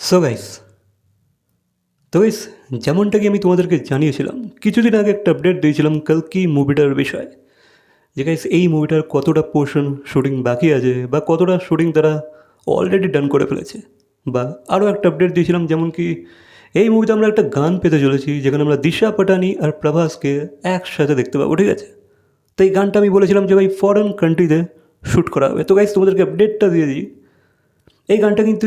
So guys তো guys যেমনটা কি আমি তোমাদেরকে জানিয়েছিলাম, কিছুদিন আগে একটা আপডেট দিয়েছিলাম কালকি মুভিটার বিষয়ে। যে গাইস এই মুভিটার কতটা পোর্শন শুটিং বাকি আছে বা কতটা শুটিং তারা অলরেডি ডান করে ফেলেছে। বা আরও একটা আপডেট দিয়েছিলাম, যেমন কি এই মুভিতে আমরা একটা গান পেতে চলেছি, যেখানে আমরা দিশা পাটানি আর প্রভাসকে একসাথে দেখতে পাবো, ঠিক আছে? তো এই গানটা আমি বলেছিলাম যে ভাই ফরেন কান্ট্রিতে শ্যুট করা হবে। তো গাইস তোমাদেরকে আপডেটটা দিয়ে দিই। এই গানটা কিন্তু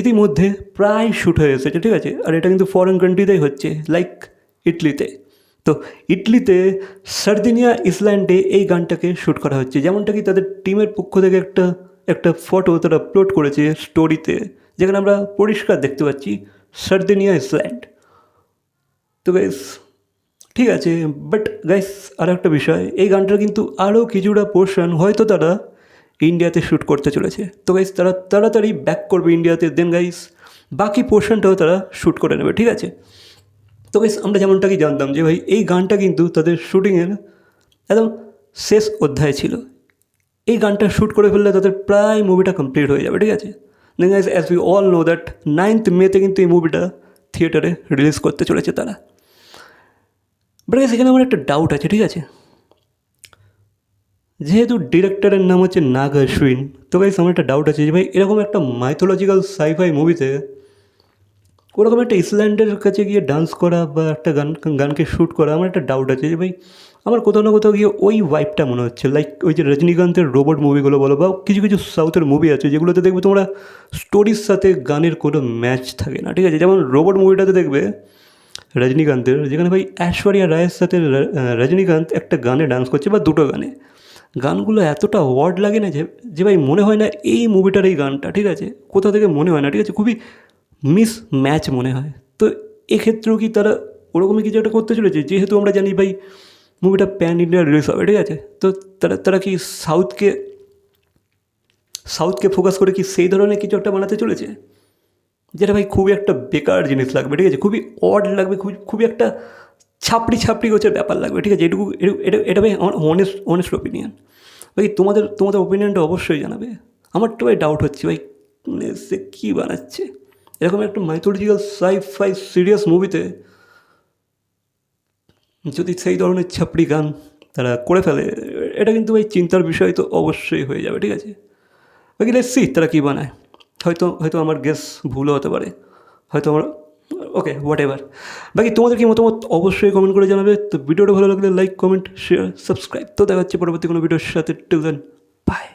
ইতিমধ্যে প্রায় শ্যুট হয়ে এসেছে, ঠিক আছে? আর এটা কিন্তু ফরেন কান্ট্রিতেই হচ্ছে লাইক ইটলিতে। তো ইটলিতে সার্দিনিয়া ইসল্যান্ডে এই গানটাকে শ্যুট করা হচ্ছে। যেমনটা কি তাদের টিমের পক্ষ থেকে একটা একটা ফটো তারা আপলোড করেছে স্টোরিতে যেখানে আমরা পরিষ্কার দেখতে পাচ্ছি সার্দিনিয়া ইসল্যান্ড। তো গাইস ঠিক আছে বাট গাইস আর একটা বিষয়, এই গানটার কিন্তু আরও কিছুটা পোর্শন হয়তো তারা ইন্ডিয়াতে শ্যুট করতে চলেছে। তো গাইস তারা তাড়াতাড়ি ব্যাক করবে ইন্ডিয়াতে দেন গাইস বাকি পোর্শনটাও তারা শ্যুট করে নেবে, ঠিক আছে? তো গাইস আমরা যেমনটা কি জানতাম যে ভাই, এই গানটা কিন্তু তাদের শ্যুটিংয়ের একদম শেষ অধ্যায় ছিল। এই গানটা শ্যুট করে ফেললে তাদের প্রায় মুভিটা কমপ্লিট হয়ে যাবে, ঠিক আছে? Then guys as we all know that ninth মেতে কিন্তু এই মুভিটা থিয়েটারে রিলিজ করতে চলেছে তারা। বাট গাইস এখানে আমার একটা ডাউট আছে, ঠিক আছে? যেহেতু ডিরেক্টরের নাম হচ্ছে নাগ অশ্বিন তো গাইস আমার একটা ডাউট আছে যে ভাই, এরকম একটা মাইথোলজিক্যাল সাইফাই মুভিতে ওরকম একটা ইসল্যান্ডের কাছে গিয়ে ডান্স করা বা একটা গান, গানকে শ্যুট করা, আমার একটা ডাউট আছে যে ভাই, আমার কোথাও না কোথাও গিয়ে ওই ওয়াইবটা মনে হচ্ছে। লাইক ওই যে রজনীকান্তের রোবট মুভিগুলো বলো বা কিছু কিছু সাউথের মুভি আছে, যেগুলোতে দেখবে তোমরা স্টোরির সাথে গানের কোনো ম্যাচ থাকে না, ঠিক আছে? যেমন রোবট মুভিটাতে দেখবে রজনীকান্তের, যেখানে ভাই ঐশ্বরিয়া রায়ের সাথে রজনীকান্ত একটা গানে ডান্স করছে বা দুটো গানে। গানগুলো এতটা ওয়ার্ড লাগে না যে যে ভাই মনে হয় না এই মুভিটার এই গানটা, ঠিক আছে? কোথা থেকে মনে হয় না, ঠিক আছে? খুবই মিস ম্যাচ মনে হয়। তো এক্ষেত্রেও কি তারা ওরকমই কিছু একটা করতে চলেছে? যেহেতু আমরা জানি ভাই মুভিটা প্যান ইন্ডিয়া রিলিজ হবে, ঠিক আছে? তো তারা তারা কি সাউথকে সাউথকে ফোকাস করে কি সেই ধরনের কিছু একটা বানাতে চলেছে? যেটা ভাই খুবই একটা বেকার জিনিস লাগবে, ঠিক আছে? খুবই অড লাগবে খুবই খুবই একটা ছাপড়ি ছাপড়ি গোছের ব্যাপার লাগবে, ঠিক আছে? এটুকু, এটা ভাই আমার অনেস্ট অনেস্ট ওপিনিয়ন ভাই, তোমাদের তোমাদের ওপিনিয়নটা অবশ্যই জানাবে। আমার তো ভাই ডাউট হচ্ছে, ভাই মানে সে কী বানাচ্ছে? এরকম একটা মাইথোলজিক্যাল সাই ফাই সিরিয়াস মুভিতে যদি সেই ধরনের ছাপড়ি গান তারা করে ফেলে, এটা কিন্তু ভাই চিন্তার বিষয় তো অবশ্যই হয়ে যাবে, ঠিক আছে? বাকি সি তারা কী বানায়। হয়তো হয়তো আমার গেস ভুলও হতে পারে। হয়তো আমার ওকে হোয়াট এভার বাকি তোমাদের কি মতামত অবশ্যই কমেন্ট করে জানাবে। তো ভিডিওটা ভালো লাগলে লাইক কমেন্ট শেয়ার সাবস্ক্রাইব তো দেখা হচ্ছে পরবর্তী কোনো ভিডিওর সাথে। Till then by